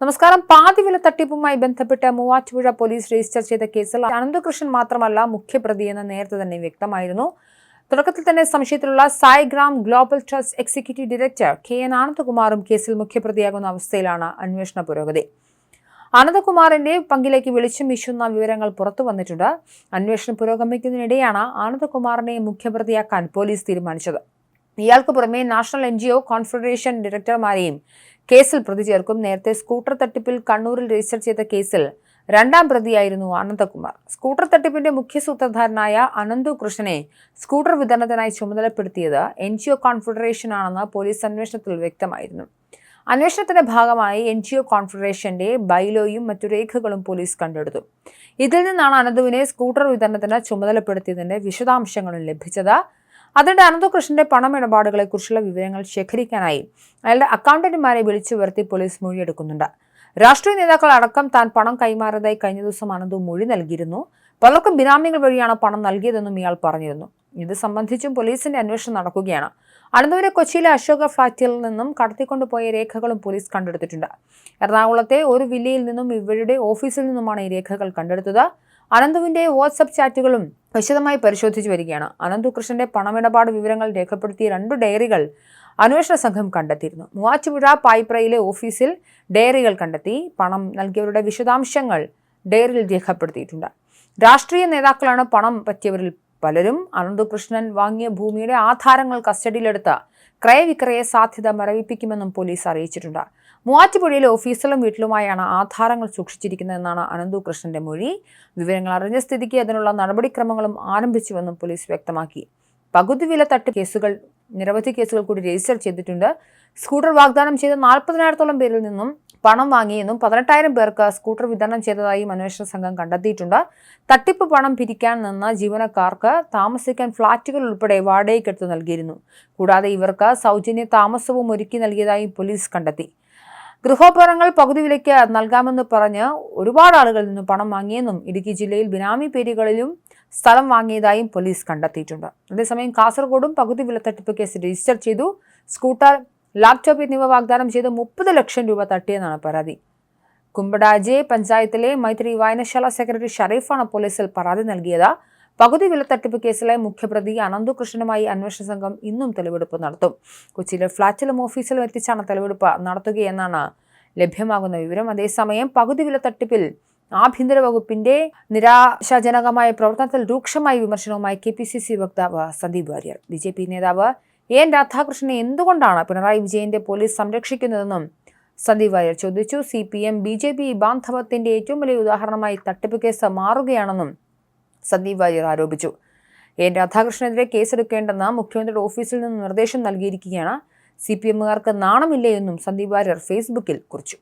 നമസ്കാരം. പാതിവില തട്ടിപ്പുമായി ബന്ധപ്പെട്ട് മൂവാറ്റുപുഴ പോലീസ് രജിസ്റ്റർ ചെയ്ത കേസിൽ അനന്തകൃഷ്ണൻ മാത്രമല്ല മുഖ്യപ്രതിയെന്ന് നേരത്തെ തന്നെ വ്യക്തമായിരുന്നു. തുടക്കത്തിൽ തന്നെ സംശയത്തിലുള്ള Saigram global trust executive director K N ആനന്ദകുമാറും കേസിൽ മുഖ്യപ്രതിയാകുന്ന അവസ്ഥയിലാണ് അന്വേഷണ പുരോഗതി. ആനന്ദകുമാറിന്റെ പങ്കിലേക്ക് വെളിച്ചം വീശുന്ന വിവരങ്ങൾ പുറത്തു വന്നിട്ടുണ്ട്. അന്വേഷണം പുരോഗമിക്കുന്നതിനിടെയാണ് ആനന്ദകുമാറിനെ മുഖ്യപ്രതിയാക്കാൻ പോലീസ് തീരുമാനിച്ചത്. ഇയാൾക്ക് പുറമെ നാഷണൽ എൻ കോൺഫെഡറേഷൻ ഡയറക്ടർമാരെയും കേസിൽ പ്രതി ചേർക്കും. നേരത്തെ സ്കൂട്ടർ തട്ടിപ്പിൽ കണ്ണൂരിൽ രജിസ്റ്റർ ചെയ്ത കേസിൽ രണ്ടാം പ്രതിയായിരുന്നു അനന്തകുമാർ. സ്കൂട്ടർ തട്ടിപ്പിന്റെ മുഖ്യ സൂത്രധാരനായ അനന്തു കൃഷ്ണനെ സ്കൂട്ടർ വിതരണത്തിനായി ചുമതലപ്പെടുത്തിയത് എൻ ജി ഒ കോൺഫെഡറേഷൻ ആണെന്ന് പോലീസ് അന്വേഷണത്തിൽ വ്യക്തമായിരുന്നു. അന്വേഷണത്തിന്റെ ഭാഗമായി എൻ ജി ഒ കോൺഫെഡറേഷന്റെ ബൈലോയും മറ്റു രേഖകളും പോലീസ് കണ്ടെടുത്തു. ഇതിൽ നിന്നാണ് അനന്തുവിനെ സ്കൂട്ടർ വിതരണത്തിന് ചുമതലപ്പെടുത്തിയതിന്റെ വിശദാംശങ്ങളും ലഭിച്ചത്. അതിന്റെ അനന്തകൃഷ്ണന്റെ പണമിടപാടുകളെക്കുറിച്ചുള്ള വിവരങ്ങൾ ശേഖരിക്കാനായി അയാളുടെ അക്കൗണ്ടന്റുമാരെ വിളിച്ചു വരുത്തി പോലീസ് മൊഴിയെടുക്കുന്നുണ്ട്. രാഷ്ട്രീയ നേതാക്കൾ അടക്കം താൻ പണം കൈമാറിയതായി കഴിഞ്ഞ ദിവസം അനന്തു മൊഴി നൽകിയിരുന്നു. പലർക്കും ബിനാമികൾ വഴിയാണ് പണം നൽകിയതെന്നും ഇയാൾ പറഞ്ഞിരുന്നു. ഇത് സംബന്ധിച്ചും പോലീസിന്റെ അന്വേഷണം നടക്കുകയാണ്. അനന്തുവിനെ കൊച്ചിയിലെ അശോക ഫ്ളാറ്റിൽ നിന്നും കടത്തിക്കൊണ്ടുപോയ രേഖകളും പോലീസ് കണ്ടെടുത്തിട്ടുണ്ട്. എറണാകുളത്തെ ഒരു വില്ലയിൽ നിന്നും ഇവരുടെ ഓഫീസിൽ നിന്നുമാണ് ഈ രേഖകൾ കണ്ടെടുത്തത്. അനന്തുവിന്റെ വാട്സപ്പ് ചാറ്റുകളും വിശദമായി പരിശോധിച്ചു വരികയാണ്. അനന്തു കൃഷ്ണന്റെ പണമിടപാട് വിവരങ്ങൾ രേഖപ്പെടുത്തിയ രണ്ട് ഡയറികൾ അന്വേഷണ സംഘം കണ്ടെത്തിയിരുന്നു. മൂവാറ്റുപുഴ പായ്പ്രയിലെ ഓഫീസിൽ ഡയറികൾ കണ്ടെത്തി. പണം നൽകിയവരുടെ വിശദാംശങ്ങൾ ഡയറിയിൽ രേഖപ്പെടുത്തിയിട്ടുണ്ട്. രാഷ്ട്രീയ നേതാക്കളാണ് പണം പറ്റിയവരിൽ പലരും അനന്തകൃഷ്ണൻ വാങ്ങിയ ഭൂമിയുടെ ആധാരങ്ങൾ കസ്റ്റഡിയിലെടുത്ത് ക്രയവിക്രയ സാധ്യത മരവിപ്പിക്കുമെന്നും പോലീസ് അറിയിച്ചിട്ടുണ്ട്. മൂവാറ്റുപുഴയിലെ ഓഫീസിലും വീട്ടിലുമായാണ് ആധാരങ്ങൾ സൂക്ഷിച്ചിരിക്കുന്നതെന്നാണ് അനന്തു കൃഷ്ണന്റെ മൊഴി. വിവരങ്ങൾ അറിഞ്ഞ സ്ഥിതിക്ക് അതിനുള്ള നടപടിക്രമങ്ങളും ആരംഭിച്ചുവെന്നും പോലീസ് വ്യക്തമാക്കി. പകുതി വില തട്ട് കേസുകൾ നിരവധി കേസുകൾ കൂടി രജിസ്റ്റർ ചെയ്തിട്ടുണ്ട്. സ്കൂട്ടർ വാഗ്ദാനം ചെയ്ത നാൽപ്പതിനായിരത്തോളം പേരിൽ നിന്നും പണം വാങ്ങിയെന്നും പതിനെട്ടായിരം പേർക്ക് സ്കൂട്ടർ വിതരണം ചെയ്തതായും അന്വേഷണ സംഘം കണ്ടെത്തിയിട്ടുണ്ട്. തട്ടിപ്പ് പണം പിരിക്കാൻ നിന്ന ജീവനക്കാർക്ക് താമസിക്കാൻ ഫ്ളാറ്റുകൾ ഉൾപ്പെടെ വാടകയ്ക്കെടുത്ത് നൽകിയിരുന്നു. കൂടാതെ ഇവർക്ക് സൗജന്യ താമസവും ഒരുക്കി നൽകിയതായും പോലീസ് കണ്ടെത്തി. ഗൃഹോപകരണങ്ങൾ പകുതി വിലയ്ക്ക് നൽകാമെന്ന് പറഞ്ഞ് ഒരുപാട് ആളുകളിൽ നിന്ന് പണം വാങ്ങിയെന്നും ഇടുക്കി ജില്ലയിൽ ബിനാമി പേരുകളിലും സ്ഥലം വാങ്ങിയതായും പോലീസ് കണ്ടെത്തിയിട്ടുണ്ട്. അതേസമയം കാസർഗോഡും പകുതി വില തട്ടിപ്പ് കേസ് രജിസ്റ്റർ ചെയ്തു. സ്കൂട്ടർ ലാപ്ടോപ്പ് എന്നിവ വാഗ്ദാനം ചെയ്ത് മുപ്പത് ലക്ഷം രൂപ തട്ടിയെന്നാണ് പരാതി. കുമ്പടാജെ പഞ്ചായത്തിലെ മൈത്രി വായനശാല സെക്രട്ടറി ഷറീഫാണ് പോലീസിൽ പരാതി നൽകിയത്. പകുതി വില തട്ടിപ്പ് കേസിലെ മുഖ്യപ്രതി അനന്തു കൃഷ്ണനുമായി അന്വേഷണ സംഘം ഇന്നും തെളിവെടുപ്പ് നടത്തും. കൊച്ചിയിലെ ഫ്ളാറ്റിലും ഓഫീസിലും എത്തിച്ചാണ് തെളിവെടുപ്പ് നടത്തുകയെന്നാണ് ലഭ്യമാകുന്ന വിവരം. അതേസമയം പകുതി വില തട്ടിപ്പിൽ ആഭ്യന്തര വകുപ്പിന്റെ നിരാശാജനകമായ പ്രവർത്തനത്തിൽ രൂക്ഷമായ വിമർശനവുമായി കെ പി സി സി വക്താവ് Sandeep Warrier. B J P നേതാവ് എൻ രാധാകൃഷ്ണനെ എന്തുകൊണ്ടാണ് പിണറായി വിജയന്റെ പോലീസ് സംരക്ഷിക്കുന്നതെന്നും സന്ദീപ് വാര്യർ ചോദിച്ചു. C P M B J P ബാന്ധവത്തിന്റെ ഏറ്റവും വലിയ ഉദാഹരണമായി തട്ടിപ്പ് കേസ് മാറുകയാണെന്നും സന്ദീപ് വാര്യർ ആരോപിച്ചു. എൻ രാധാകൃഷ്ണനെതിരെ കേസെടുക്കേണ്ടെന്ന് മുഖ്യമന്ത്രിയുടെ ഓഫീസിൽ നിന്ന് നിർദ്ദേശം നൽകിയിരിക്കുകയാണ്. സി പി എമ്മുകാർക്ക് നാണമില്ലേ എന്നും സന്ദീപ് വാര്യർ ഫേസ്ബുക്കിൽ കുറിച്ചു.